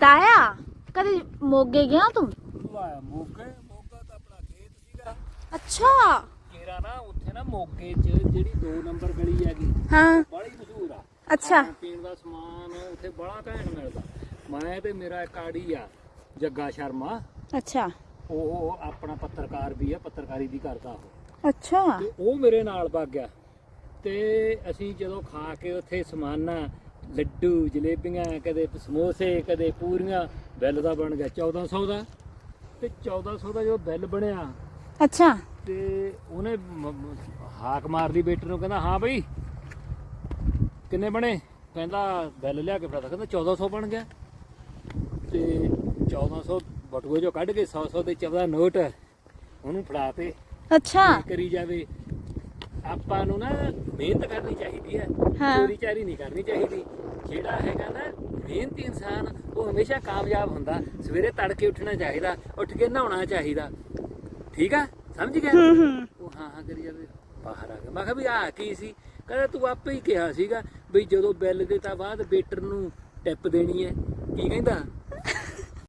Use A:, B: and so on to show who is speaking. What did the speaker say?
A: ਤਾਇਆ ਕਦੇ ਮੋਗੇ ਗਿਆ ਤੂੰ?
B: ਵਾਹ ਮੋਗੇ ਮੋਗਾ ਤਾਂ ਆਪਣਾ ਖੇਤ ਸੀਗਾ।
A: ਅੱਛਾ।
B: ਕੇਰਾ ਨਾ ਉੱਥੇ ਨਾ ਮੋਗੇ 'ਚ ਜਿਹੜੀ 2 ਨੰਬਰ ਗਲੀ ਹੈਗੀ
A: ਹਾਂ।
B: ਬੜੀ ਮਸ਼ਹੂਰ ਆ।
A: ਅੱਛਾ।
B: ਖਾਣ ਪੀਣ ਦਾ ਸਮਾਨ ਉੱਥੇ ਬੜਾ ਘੈਂਟ ਮਿਲਦਾ। ਮੈਂ ਤੇ ਮੇਰਾ ਇੱਕ ਆੜੀ ਆ ਜੱਗਾ ਸ਼ਰਮਾ।
A: ਅੱਛਾ।
B: ਉਹ ਆਪਣਾ ਪੱਤਰਕਾਰ ਵੀ ਆ ਪੱਤਰਕਾਰੀ ਵੀ ਕਰਦਾ ਉਹ।
A: ਅੱਛਾ।
B: ਤੇ ਉਹ ਮੇਰੇ ਨਾਲ ਵਗ ਗਿਆ। ਤੇ ਅਸੀਂ ਜਦੋਂ ਖਾ ਕੇ ਉੱਥੇ ਸਮਾਨਾ ਲੱਡੂ ਜਲੇਬੀਆਂ ਕਦੇ ਸਮੋਸੇ ਕਦੇ ਪੂਰੀਆਂ ਬਿੱਲ ਦਾ ਬਣ ਗਿਆ 1400 ਦਾ। ਤੇ 1400 ਦਾ ਜਦੋਂ ਬਿੱਲ ਬਣਿਆ
A: ਅੱਛਾ।
B: ਤੇ ਉਹਨੇ ਹਾਕ ਮਾਰਦੀ ਵੇਟਰ ਨੂੰ ਕਹਿੰਦਾ ਹਾਂ ਬਈ। ਕਿੰਨੇ ਬਣੇ? ਕਹਿੰਦਾ ਬਿੱਲ ਲਿਆ ਕੇ ਫੜਾ ਕਹਿੰਦਾ 1400 ਬਣ ਗਿਆ। ਤੇ 1400 ਬਟੂਏ ਚੋਂ ਕੱਢ ਕੇ 100 100 ਦੇ 14 ਨੋਟ ਉਹਨੂੰ ਫੜਾ ਤੇ
A: ਅੱਛਾ।
B: ਕਰੀ ਜਾਵੇ। ਆਪਾਂ ਨੂੰ ਨਾ ਮਿਹਨਤ ਕਰਨੀ ਚਾਹੀਦੀ ਹਾਂ। ਚੋਰੀ ਚਾਰੀ ਨਹੀਂ ਕਰਨੀ ਚਾਹੀਦੀ। ਜਿਹੜਾ ਹੈਗਾ ਨਾ ਮਿਹਨਤੀ ਇਨਸਾਨ ਉਹ ਹਮੇਸ਼ਾ ਕਾਮਯਾਬ ਹੁੰਦਾ। ਸਵੇਰੇ ਤੜਕੇ ਉੱਠਣਾ ਚਾਹੀਦਾ ਉੱਠ ਕੇ ਨਹਾਉਣਾ ਚਾਹੀਦਾ। ਠੀਕ ਆ? ਸਮਝ ਗਿਆ? ਉਹ ਹਾਂ ਹਾਂ ਕਰੀ ਜਾਵੇ। ਬਾਹਰ ਆ ਗਿਆ। ਮੈਂ ਕਿਹਾ ਵੀ ਆ ਕੀ ਸੀ? ਕਹਿੰਦਾ ਤੂੰ ਆਪੇ ਹੀ ਕਿਹਾ ਸੀਗਾ ਵੀ ਜਦੋਂ ਬਿੱਲ ਦੇ ਤਾਂ ਬਾਅਦ ਵੇਟਰ ਨੂੰ ਟਿਪ ਦੇਣੀ ਹੈ। ਕੀ ਕਹਿੰਦਾ?